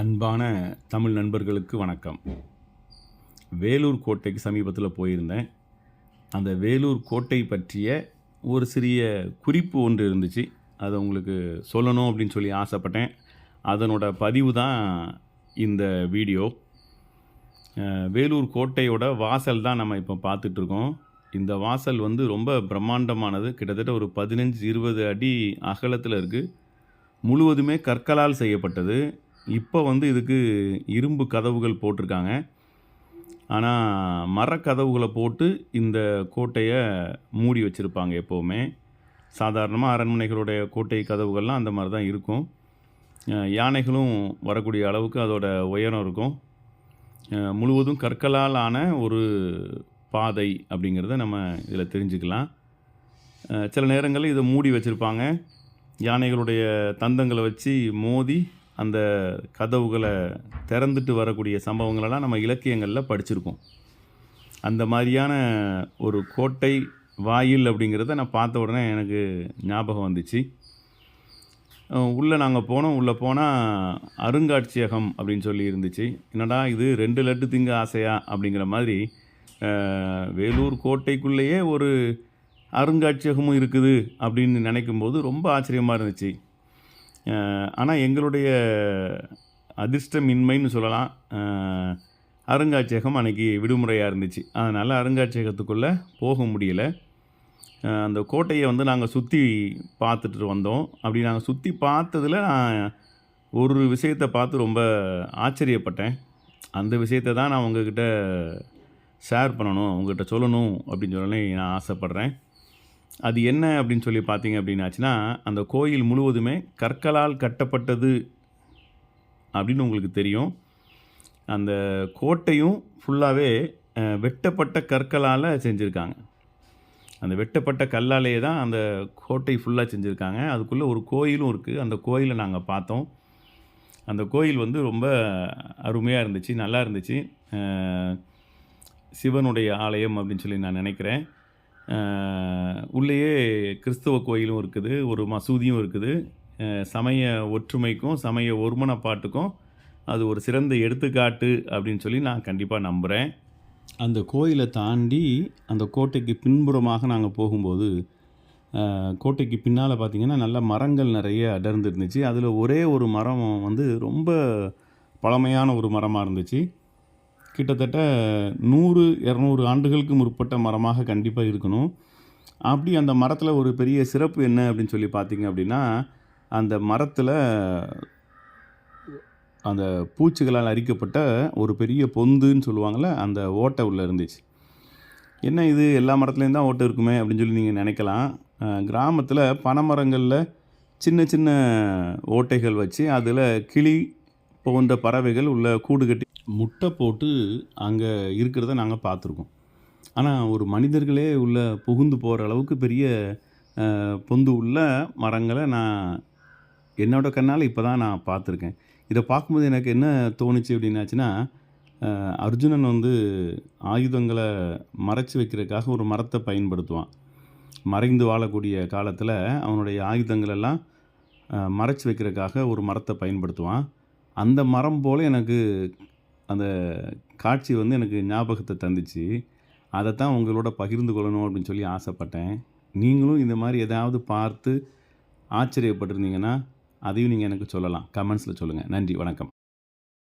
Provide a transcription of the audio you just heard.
அன்பான தமிழ் நண்பர்களுக்கு வணக்கம். வேலூர் கோட்டைக்கு சமீபத்தில் போயிருந்தேன். அந்த வேலூர் கோட்டை பற்றிய ஒரு சிறிய குறிப்பு ஒன்று இருந்துச்சு. அதை உங்களுக்கு சொல்லணும் அப்படின்னு சொல்லி ஆசைப்பட்டேன். அதனோட பதிவு தான் இந்த வீடியோ. வேலூர் கோட்டையோட வாசல் தான் நம்ம இப்போ பார்த்துட்ருக்கோம் இந்த வாசல் வந்து ரொம்ப பிரம்மாண்டமானது. கிட்டத்தட்ட ஒரு பதினஞ்சு இருபது அடி அகலத்தில் இருக்குது முழுவதுமே கற்களால் செய்யப்பட்டது. இப்போ வந்து இதுக்கு இரும்பு கதவுகள் போட்டிருக்காங்க. ஆனால் மரக்கதவுகளை போட்டு இந்த கோட்டையை மூடி வச்சுருப்பாங்க எப்போவுமே. சாதாரணமாக அரண்மனைகளுடைய கோட்டை கதவுகள்லாம் அந்த மாதிரி தான் இருக்கும். யானைகளும் வரக்கூடிய அளவுக்கு அதோட உயரம் இருக்கும். முழுவதும் கற்களால் ஆன ஒரு பாதை அப்படிங்கிறத நம்ம இதில் தெரிஞ்சுக்கலாம். சில நேரங்களில் இதை மூடி வச்சுருப்பாங்க. யானைகளுடைய தந்தங்களை வச்சு மோதி அந்த கதவுகளை திறந்துட்டு வரக்கூடிய சம்பவங்களெல்லாம் நம்ம இலக்கியங்களில் படிச்சிருக்கோம். அந்த மாதிரியான ஒரு கோட்டை வாயில் அப்படிங்கிறத நான் பார்த்த உடனே எனக்கு ஞாபகம் வந்துச்சு. உள்ளே நாங்கள் போனோம். உள்ளே போனால் அருங்காட்சியகம் அப்படின்னு சொல்லி இருந்துச்சு. என்னடா இது ரெண்டு லட்டு திங்க ஆசையா அப்படிங்கிற மாதிரி வேலூர் கோட்டைக்குள்ளேயே ஒரு அருங்காட்சியகமும் இருக்குது அப்படின்னு நினைக்கும்போது ரொம்ப ஆச்சரியமாக இருந்துச்சு. ஆனால் எங்களுடைய அதிர்ஷ்டமின்மைன்னு சொல்லலாம். அருங்காட்சியகம் அன்றைக்கி விடுமுறையாக இருந்துச்சு. அதனால் அருங்காட்சியகத்துக்குள்ளே போக முடியல. அந்த கோட்டையை வந்து நாங்கள் சுற்றி பார்த்துட்டு வந்தோம். அப்படி நாங்கள் சுற்றி பார்த்ததில் நான் ஒரு விஷயத்தை பார்த்து ரொம்ப ஆச்சரியப்பட்டேன். அந்த விஷயத்தை தான் நான் உங்ககிட்ட ஷேர் பண்ணணும் உங்ககிட்ட சொல்லணும் அப்படின்னு சொல்லி நான் ஆசைப்பட்றேன். அது என்ன அப்படின்னு சொல்லி பார்த்தீங்க அப்படின்னாச்சுன்னா அந்த கோயில் முழுவதுமே கற்களால் கட்டப்பட்டது அப்படின்னு உங்களுக்கு தெரியும். அந்த கோட்டையும் ஃபுல்லாகவே வெட்டப்பட்ட கற்களால் செஞ்சுருக்காங்க. அந்த வெட்டப்பட்ட கல்லாலேயே தான் அந்த கோட்டை ஃபுல்லாக செஞ்சுருக்காங்க. அதுக்குள்ளே ஒரு கோயிலும் இருக்குது அந்த கோயிலை நாங்கள் பார்த்தோம். அந்த கோயில் வந்து ரொம்ப அருமையாக இருந்துச்சு நல்லா இருந்துச்சு. சிவனுடைய ஆலயம் அப்படின்னு சொல்லி நான் நினைக்கிறேன். உள்ளேயே கிறிஸ்தவ கோயிலும் இருக்குது ஒரு மசூதியும் இருக்குது. சமய ஒற்றுமைக்கும் சமய ஒருமனப்பாட்டுக்கும் அது ஒரு சிறந்த எடுத்துக்காட்டு அப்படின்னு சொல்லி நான் கண்டிப்பாக நம்புகிறேன் அந்த கோயிலை தாண்டி அந்த கோட்டைக்கு பின்புறமாக நாங்கள் போகும்போது கோட்டைக்கு பின்னால் பார்த்திங்கன்னா நல்ல மரங்கள் நிறைய அடர்ந்து இருந்துச்சு அதில் ஒரே ஒரு மரம் வந்து ரொம்ப பழமையான ஒரு மரமாக இருந்துச்சு. கிட்டத்தட்ட நூறு இரநூறு ஆண்டுகளுக்கு முற்பட்ட மரமாக கண்டிப்பாக இருக்கணும். அப்படி அந்த மரத்தில் ஒரு பெரிய சிறப்பு என்ன அப்படின்னு சொல்லி பார்த்தீங்க அப்படின்னா அந்த மரத்தில் அந்த பூச்சிகளால் அரிக்கப்பட்ட ஒரு பெரிய பொந்துன்னு சொல்லுவாங்கள்ல அந்த ஓட்டை உள்ளே இருந்துச்சு. என்ன இது? எல்லா மரத்துலேயும் தான் ஓட்டை இருக்குமே அப்படின்னு சொல்லி நீங்கள் நினைக்கலாம். கிராமத்தில் பனைமரங்களில் சின்ன சின்ன ஓட்டைகள் வச்சு அதில் கிளி போன்ற பறவைகள் உள்ள கூடு கட்டி முட்டை போட்டு அங்கே இருக்கிறத நாங்கள் பார்த்துருக்கோம். ஆனால் ஒரு மனிதர்களே உள்ள புகுந்து போகிற அளவுக்கு பெரிய பொந்து உள்ள மரங்களை நான் என்னோட கண்ணால் இப்போ தான் நான் பார்த்துருக்கேன். இதை பார்க்கும்போது எனக்கு என்ன தோணுச்சு அப்படின்னாச்சுன்னா அர்ஜுனன் வந்து ஆயுதங்களை மறைச்சி வைக்கிறதுக்காக ஒரு மரத்தை பயன்படுத்துவான். மறைந்து வாழக்கூடிய காலத்தில் அவனுடைய ஆயுதங்களெல்லாம் மறைச்சி வைக்கிறதுக்காக ஒரு மரத்தை பயன்படுத்துவான். அந்த மரம் போல் எனக்கு அந்த காட்சி வந்து எனக்கு ஞாபகத்தை தந்துச்சு. அதைத்தான் உங்களோட பகிர்ந்து கொள்ளணும் அப்படின்னு சொல்லி ஆசைப்பட்டேன். நீங்களும் இந்த மாதிரி எதாவது பார்த்து ஆச்சரியப்பட்டிருந்தீங்கன்னா அதையும் நீங்கள் எனக்கு சொல்லலாம். கமெண்ட்ஸில் சொல்லுங்கள் நன்றி. வணக்கம்.